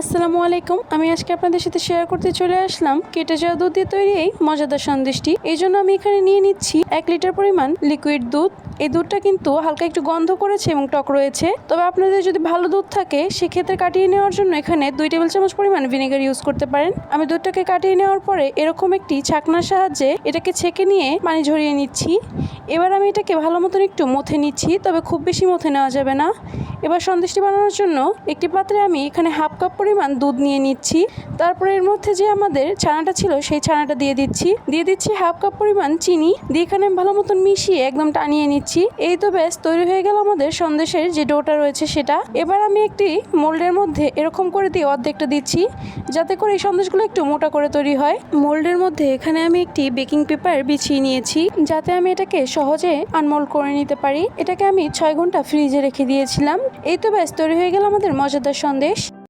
আসসালামু আলাইকুম। আমি আজকে আপনাদের সাথে শেয়ার করতে চলে আসলাম কেটে যাওয়া দুধ দিয়ে তৈরি এই মজাদার সন্দেশটি। এই জন্য আমি এখানে নিয়ে নিচ্ছি এক লিটার পরিমাণ লিকুইড দুধ। এই দুধটা কিন্তু হালকা একটু গন্ধ করেছে এবং টক রয়েছে। তবে আপনাদের যদি ভালো দুধ থাকে, সেক্ষেত্রে কাটিয়ে নেওয়ার জন্য এখানে দুই টেবিল চামচ পরিমাণ ভিনেগার ইউজ করতে পারেন। আমি দুধটাকে কাটিয়ে নেওয়ার পরে এরকম একটি ছাকনার সাহায্যে এটাকে ছেঁকে নিয়ে পানি ঝরিয়ে নিচ্ছি। এবার আমি এটাকে ভালো মতন একটু মথে নিচ্ছি, তবে খুব বেশি মথে নেওয়া যাবে না। এবার সন্দেশটি বানানোর জন্য একটি পাত্রে আমি এখানে হাফ কাপ পরিমাণ দুধ নিয়ে নিচ্ছি। তারপরে এর মধ্যে যে আমাদের ছানাটা ছিল, সেই ছানাটা দিয়ে দিচ্ছি। দিয়ে দিচ্ছি হাফ কাপ পরিমাণ চিনি। দিয়ে এখানে ভালো মতন মিশিয়ে একদম টানিয়ে নিচ্ছি। এই তো ব্যাস, তৈরি হয়ে গেল আমাদের সন্দেশের যে ডোটা রয়েছে সেটা। এবার আমি একটি মোল্ডের মধ্যে এরকম করে দিয়ে অর্ধেকটা দিচ্ছি, যাতে করে এই সন্দেশগুলো একটু মোটা করে তৈরি হয়। মোল্ডের মধ্যে এখানে আমি একটি বেকিং পেপার বিছিয়ে নিয়েছি, যাতে আমি এটাকে সহজে আনমোল্ড করে নিতে পারি। এটাকে আমি ছয় ঘণ্টা ফ্রিজে রেখে দিয়েছিলাম। এই তো ব্যাস তৈরি হয়ে গেল আমাদের মজাদার সন্দেশ।